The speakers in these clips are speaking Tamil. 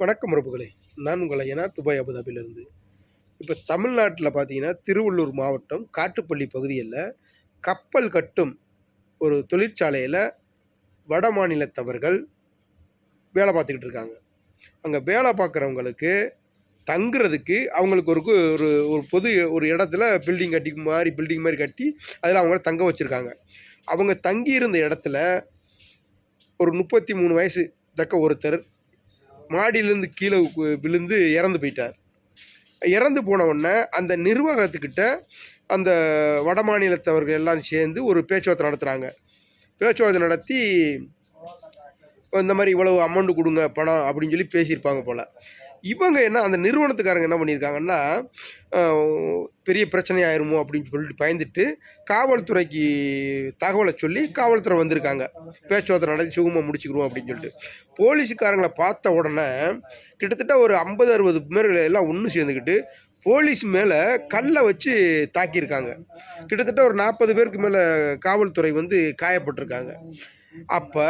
வணக்கம் உறவுகளே. நான் உங்கள் ஐயனார் துபாய் அபுதாபிலிருந்து இப்போ தமிழ்நாட்டில் பார்த்தீங்கன்னா திருவள்ளூர் மாவட்டம் காட்டுப்பள்ளி பகுதியில் கப்பல் கட்டும் ஒரு தொழிற்சாலையில் வட மாநிலத்தவர்கள் வேலை பார்த்துக்கிட்டு இருக்காங்க. அங்கே வேலை பார்க்குறவங்களுக்கு தங்குறதுக்கு அவங்களுக்கு ஒரு கு- ஒரு ஒரு பொது ஒரு இடத்துல பில்டிங் கட்டி மாதிரி பில்டிங் மாதிரி கட்டி அதில் அவங்கள தங்க வச்சுருக்காங்க. அவங்க தங்கியிருந்த இடத்துல ஒரு முப்பத்தி மூணு வயசு தக்க ஒருத்தர் மாடியிலேருந்து கீழே விழுந்து இறந்து போயிட்டார். இறந்து போன உடனே அந்த நிர்வாகத்துக்கிட்ட அந்த வட மாநிலத்தவர்கள் எல்லாம் சேர்ந்து ஒரு பேச்சுவார்த்தை நடத்துகிறாங்க பேச்சுவார்த்தை நடத்தி இந்த மாதிரி இவ்வளவு அமௌண்ட் கொடுங்க பணம் அப்படின்னு சொல்லி பேசியிருப்பாங்க போல். இவங்க என்ன அந்த நிறுவனத்துக்காரங்க என்ன பண்ணியிருக்காங்கன்னா பெரிய பிரச்சனை ஆயிருமோ அப்படின்னு சொல்லிட்டு பயந்துட்டு காவல்துறைக்கு தகவலை சொல்லி காவல்துறை வந்திருக்காங்க. பேச்சுவார்த்தை நடத்தி சுகமாக முடிச்சுக்கிறோம் அப்படின்னு சொல்லிட்டு. போலீஸுக்காரங்களை பார்த்த உடனே கிட்டத்தட்ட ஒரு ஐம்பது அறுபது பேர் எல்லாம் ஒன்று சேர்ந்துக்கிட்டு போலீஸ் மேலே கல்லை வச்சு தாக்கியிருக்காங்க. கிட்டத்தட்ட ஒரு நாற்பது பேருக்கு மேலே காவல்துறை வந்து காயப்பட்டிருக்காங்க. அப்போ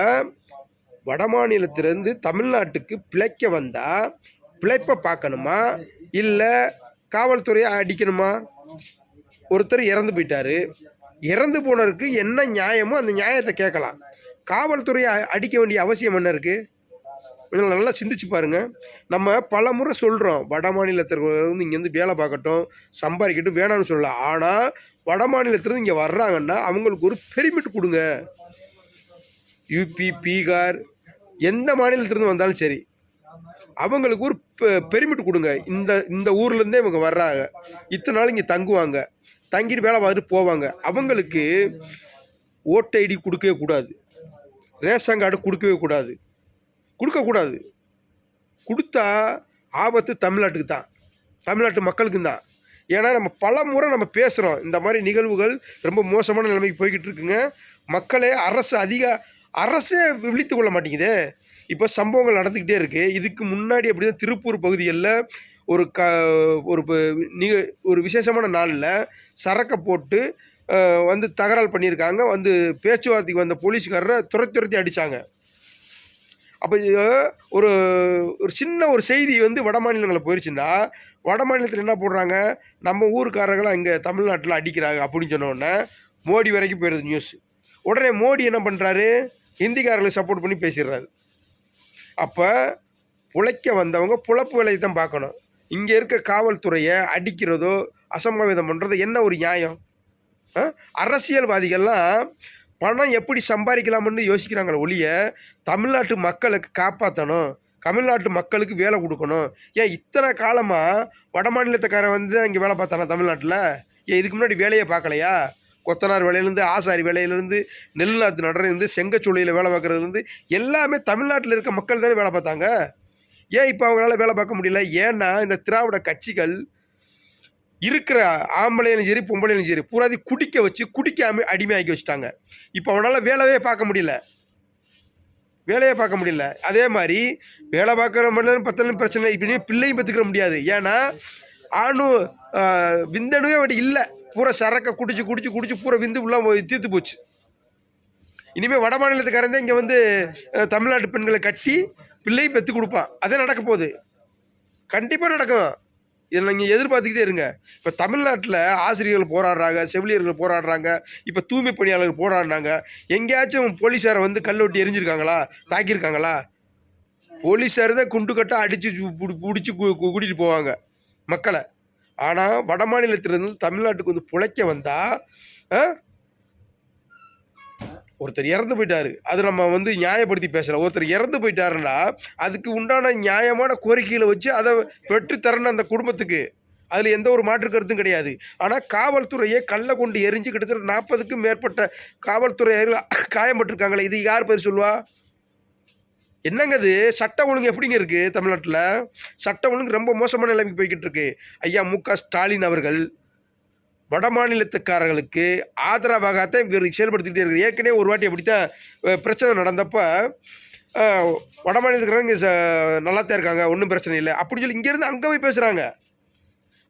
வடமாநிலத்திலேருந்து தமிழ்நாட்டுக்கு பிழைக்க வந்தால் பிழைப்பை பார்க்கணுமா? இல்லை காவல்துறையை அடிக்கணுமா? ஒருத்தர் இறந்து போயிட்டார். இறந்து போனருக்கு என்ன நியாயமோ அந்த நியாயத்தை கேட்கலாம். காவல்துறையை அடிக்க வேண்டிய அவசியம் என்ன இருக்குது நல்லா சிந்திச்சு பாருங்கள் நம்ம பல முறை சொல்கிறோம் வட மாநிலத்திற்கு வந்து இங்கேருந்து வேலை பார்க்கட்டும் சம்பாதிக்கட்டும் வேணாம்னு சொல்லலாம் ஆனால் வட மாநிலத்திலேருந்து இங்கே வர்றாங்கன்னா அவங்களுக்கு ஒரு பெருமிட் கொடுங்க. யூபி பீகார் எந்த மாநிலத்திலேருந்து வந்தாலும் சரி அவங்களுக்கு ஒரு பெருமிட் கொடுங்க. இந்த இந்த ஊர்லேருந்தே இவங்க வர்றாங்க. இத்தனை நாள் இங்கே தங்குவாங்க. தங்கிட்டு வேலை பார்த்துட்டு போவாங்க. அவங்களுக்கு ஓட்டு ஐடி கொடுக்கவே கூடாது. ரேஷன் கார்டு கொடுக்கவே கூடாது. கொடுக்கக்கூடாது கொடுத்தா ஆபத்து தமிழ்நாட்டுக்கு தான். தமிழ்நாட்டு மக்களுக்கு தான். ஏன்னா நம்ம பல முறை நம்ம பேசுகிறோம் இந்த மாதிரி நிகழ்வுகள் ரொம்ப மோசமான நிலைமைக்கு போய்கிட்டு இருக்குங்க. மக்களே அரசு அதிக அரசே விழித்து கொள்ள மாட்டேங்குதே. இப்போ சம்பவங்கள் நடந்துக்கிட்டே இருக்குது இதுக்கு முன்னாடி அப்படி தான் திருப்பூர் பகுதிகளில் ஒரு க ஒரு ப- நிக ஒரு விசேஷமான நாளில் சரக்கை போட்டு வந்து தகராறு பண்ணியிருக்காங்க. வந்து பேச்சுவார்த்தைக்கு வந்த போலீஸ்காரரை துரத்தி துரத்தி அடித்தாங்க அப்போ ஒரு ஒரு சின்ன ஒரு செய்தி வந்து வட மாநிலங்களில் போயிருச்சுன்னா வட மாநிலத்தில் என்ன போடுறாங்க? நம்ம ஊருக்காரங்களை இங்கே தமிழ்நாட்டில் அடிக்கிறாங்க அப்படின்னு சொன்னோடனே மோடி வரைக்கும் போயிடுது நியூஸ் உடனே மோடி என்ன பண்ணுறாரு ஹிந்திக்காரர்களை சப்போர்ட் பண்ணி பேசிடுறாரு. அப்போ உழைக்க வந்தவங்க புழப்பு வேலையை தான் பார்க்கணும். இங்கே இருக்க காவல்துறையை அடிக்கிறதோ அசம்பாவிதம் பண்ணுறதோ என்ன ஒரு நியாயம்? ஆ? அரசியல்வாதிகள்லாம் பணம் எப்படி சம்பாதிக்கலாம்னு யோசிக்கிறாங்களே ஒழிய தமிழ்நாட்டு மக்களுக்கு காப்பாற்றணும் தமிழ்நாட்டு மக்களுக்கு வேலை கொடுக்கணும். ஏன் இத்தனை காலமாக வட மாநிலத்துக்காரன் வந்து இங்கே வேலை பார்த்தானா தமிழ்நாட்டில்? ஏன் இதுக்கு முன்னாடி வேலையை பார்க்கலையா? கொத்தனார் வேலையிலேருந்து ஆசாரி வேலையிலேருந்து நெல் நாற்று நடுறதுலேருந்து செங்கச்சூளையில் வேலை பார்க்குறதுலேருந்து எல்லாமே தமிழ்நாட்டில் இருக்க மக்கள் தானே வேலை பார்த்தாங்க. ஏன் இப்போ அவங்களால வேலை பார்க்க முடியல? ஏன்னா இந்த திராவிட கட்சிகள் இருக்கிற ஆம்பளையிலும் சரி பொம்பளையிலும் சரி பூராதி குடிக்க வச்சு குடிக்காம அடிமையாக்கி வச்சுட்டாங்க. இப்போ அவனால் வேலையே பார்க்க முடியல. வேலையை பார்க்க முடியல. அதே மாதிரி வேலை பார்க்குற மட்டும் பத்தலும் பிரச்சனை இல்லை இப்படியே பிள்ளையும் பெற்றுக்கிற முடியாது. ஏன்னா ஆணு விந்தணுவே அப்படி இல்லை. பூரா சரக்கை குடிச்சு குடிச்சு குடிச்சு பூரா விந்து உள்ள போய் தீர்த்து போச்சு. இனிமேல் வட மாநிலத்துக்காரன் தான் இங்கே வந்து தமிழ்நாட்டு பெண்களை கட்டி பிள்ளையும் பெற்று கொடுப்பான். அதே நடக்க போகுது. கண்டிப்பாக நடக்கும். இதை நீங்கள் எதிர்பார்த்துக்கிட்டே இருங்க. இப்போ தமிழ்நாட்டில் ஆசிரியர்கள் போராடுறாங்க செவிலியர்கள் போராடுறாங்க இப்போ தூய்மை பணியாளர்கள் போராடுறாங்க. எங்கேயாச்சும் போலீஸாரை வந்து கல் ஒட்டி எரிஞ்சிருக்காங்களா? தாக்கியிருக்காங்களா? போலீஸார் தான் குண்டு கட்டாக அடித்து பிடிச்சி கூட்டிகிட்டு போவாங்க. மக்களை. ஆனால் வட மாநிலத்திலிருந்து தமிழ்நாட்டுக்கு வந்து பிழைக்க வந்தால் ஒருத்தர் இறந்து போயிட்டாரு. அது நம்ம வந்து நியாயப்படுத்தி பேசலாம். ஒருத்தர் இறந்து போயிட்டாருன்னா அதுக்கு உண்டான நியாயமான கோரிக்கைகளை வச்சு அதை பெற்று தரணும் அந்த குடும்பத்துக்கு. அதில் எந்த ஒரு மாற்று கருத்தும் கிடையாது. ஆனால் காவல்துறையை கல்லை கொண்டு எரிஞ்சு கிட்டத்தட்ட நாற்பதுக்கும் மேற்பட்ட காவல்துறையர்கள் காயம்பட்டிருக்காங்களே இது யார் பேர் சொல்லுவா? என்னங்க இது சட்ட ஒழுங்கு எப்படிங்க இருக்குது தமிழ்நாட்டில்? சட்ட ஒழுங்கு ரொம்ப மோசமான நிலைமைக்கு போய்கிட்டு இருக்கு. ஐயா மு க ஸ்டாலின் அவர்கள் வட மாநிலத்துக்காரர்களுக்கு ஆதரவாகத்தான் இவர் செயல்படுத்திக்கிட்டே இருக்காரு. ஏற்கனவே ஒரு வாட்டி அப்படித்தான் பிரச்சனை நடந்தப்போ வட மாநிலத்துக்காரங்க ச நல்லா தான் இருக்காங்க ஒன்றும் பிரச்சனை இல்லை. அப்படின்னு சொல்லி இங்கேருந்து அங்கே போய் பேசுகிறாங்க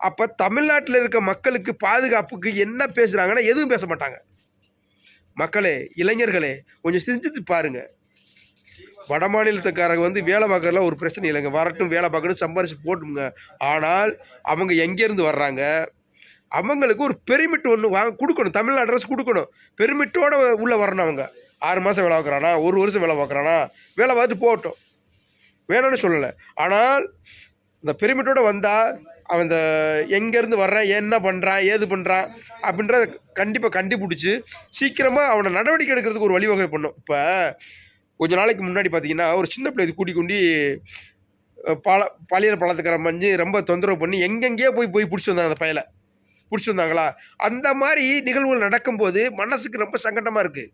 அப்போ தமிழ்நாட்டில் இருக்க மக்களுக்கு பாதுகாப்புக்கு என்ன பேசுகிறாங்கன்னா எதுவும் பேச மாட்டாங்க. மக்களே இளைஞர்களே கொஞ்சம் சிந்தித்து பாருங்கள் வட மாநிலத்துக்காரங்க வந்து வேலை பார்க்கறதுல ஒரு பிரச்சனை இல்லைங்க. வரட்டும் வேலை பார்க்கணும் சம்பாரிச்சு போட்டுங்க. ஆனால் அவங்க எங்கேருந்து வர்றாங்க? அவங்களுக்கு ஒரு பெருமிட் ஒன்று வாங்க கொடுக்கணும். தமிழ் அட்ரஸ் கொடுக்கணும். பெருமிட்டோடு உள்ளே வரணும் அவங்க. ஆறு மாதம் வேலை பார்க்குறானா? ஒரு வருஷம் வேலை பார்க்குறானா? வேலை பார்த்து போகட்டும். வேணும்னு சொல்லலை. ஆனால் இந்த பெருமிட்டோடு வந்தால் அவன் இந்த எங்கேருந்து வர்றான் என்ன பண்ணுறான் ஏது பண்ணுறான் அப்படின்றத கண்டிப்பாக கண்டுபிடிச்சி சீக்கிரமாக அவனை நடவடிக்கை எடுக்கிறதுக்கு ஒரு வழிவகை பண்ணும். இப்போ கொஞ்ச நாளைக்கு முன்னாடி பார்த்தீங்கன்னா ஒரு சின்ன பிள்ளை கூட்டி கொண்டு பால பாலியல் பழத்துக்கிற மஞ்சு ரொம்ப தொந்தரவு பண்ணி எங்கெங்கேயோ போய் போய் பிடிச்சி வந்தாங்க அந்த பயலை பிடிச்சி வந்தாங்களா? அந்த மாதிரி நிகழ்வுகள் நடக்கும்போது மனசுக்கு ரொம்ப சங்கடமாக இருக்குது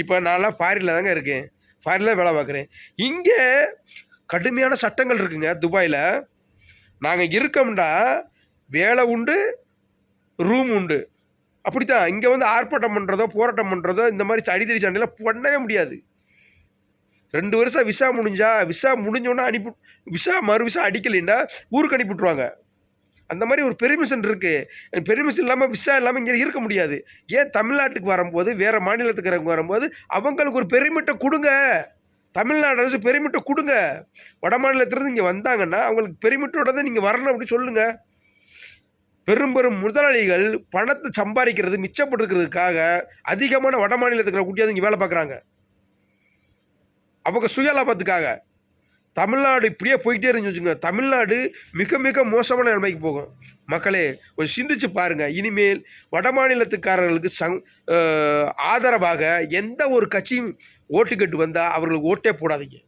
இப்போ நான்லாம் ஃபாரினில் தாங்க இருக்கேன். ஃபாரினில் வேலை பார்க்குறேன். இங்கே கடுமையான சட்டங்கள் இருக்குங்க துபாயில். நாங்கள் இருக்கோம்னா வேலை உண்டு ரூம் உண்டு. அப்படி தான் இங்கே வந்து ஆர்ப்பாட்டம் பண்ணுறதோ போராட்டம் பண்ணுறதோ இந்த மாதிரி அடித்தடி சண்டையில் பண்ணவே முடியாது. ரெண்டு வருஷம் விசா முடிஞ்சா விசா முடிஞ்சோன்னா அனுப்பி விசா மறு விசா அடிக்கலைன்னா ஊருக்கு அனுப்பி விட்ருவாங்க அந்த மாதிரி ஒரு பெர்மிஷன் இருக்குது பெர்மிஷன் இல்லாமல் விசா இல்லாமல் இங்கே இருக்க முடியாது. ஏன் தமிழ்நாட்டுக்கு வரும்போது வேறு மாநிலத்துக்கு வரும்போது அவங்களுக்கு ஒரு பெருமிட்டை கொடுங்க. தமிழ்நாடு அரசு பெருமிட்டை கொடுங்க. வட மாநிலத்திலேருந்து இங்கே வந்தாங்கன்னா அவங்களுக்கு பெருமிட்டோட தான் நீங்கள் வரணும் அப்படின்னு சொல்லுங்கள் பெரும் பெரும் முதலாளிகள் பணத்தை சம்பாதிக்கிறது மிச்சப்பட்டிருக்கிறதுக்காக அதிகமான வட மாநிலத்துக்கு குட்டியாவது இங்கே வேலை பார்க்குறாங்க. அவங்க சுயலாபத்துக்காக. தமிழ்நாடு இப்படியே போயிட்டே இருந்துச்சு வச்சுங்க தமிழ்நாடு மிக மிக மோசமான நிலைமைக்கு போகும். மக்களே கொஞ்சம் சிந்திச்சு பாருங்கள் இனிமேல் வட மாநிலத்துக்காரர்களுக்கு சங் ஆதரவாக எந்த ஒரு கட்சியும் ஓட்டு வந்தால் அவர்களுக்கு ஓட்டே போடாதீங்க.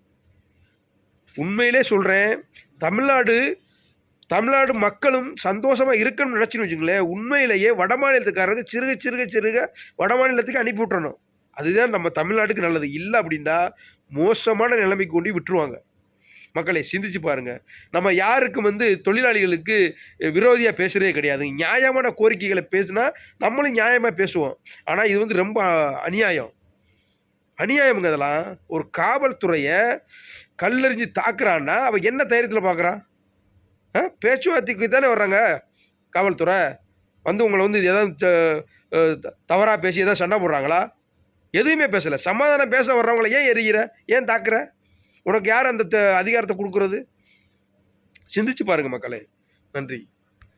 உண்மையிலே சொல்கிறேன் தமிழ்நாடு தமிழ்நாடு மக்களும் சந்தோஷமாக இருக்கணும்னு நினச்சின்னு வச்சுங்களேன் உண்மையிலேயே வட மாநிலத்துக்காரருக்கு சிறுக சிறுக சிறுக வட மாநிலத்துக்கு அனுப்பி விட்டுறணும். அதுதான் நம்ம தமிழ்நாட்டுக்கு நல்லது. இல்லை அப்படின்னா மோசமான நிலைமைக்கு கொண்டு விட்டுருவாங்க. மக்களை சிந்திச்சு பாருங்கள் நம்ம யாருக்கும் வந்து தொழிலாளிகளுக்கு விரோதியாக பேசுகிறதே கிடையாது. நியாயமான கோரிக்கைகளை பேசுனா நம்மளும் நியாயமாக பேசுவோம். ஆனால் இது வந்து ரொம்ப அநியாயம். அநியாயமுங்க அதெல்லாம். ஒரு காவல்துறையை கல்லெறிஞ்சு தாக்குறான்னா அவன் என்ன தைரியத்தில் பார்க்குறான் ஆ பேச்சுவார்த்தைக்கு தானே வர்றாங்க காவல்துறை. வந்து உங்களை வந்து எதாவது தவறாக பேசி எதாவது சண்டை போடுறாங்களா? எதுவுமே பேசலை. சமாதானம் பேச வர்றவங்கள ஏன் எரிகிற ஏன் தாக்குற? உனக்கு யார் அந்த த- அதிகாரத்தை கொடுக்குறது? சிந்திச்சு பாருங்கள் மக்களே. நன்றி.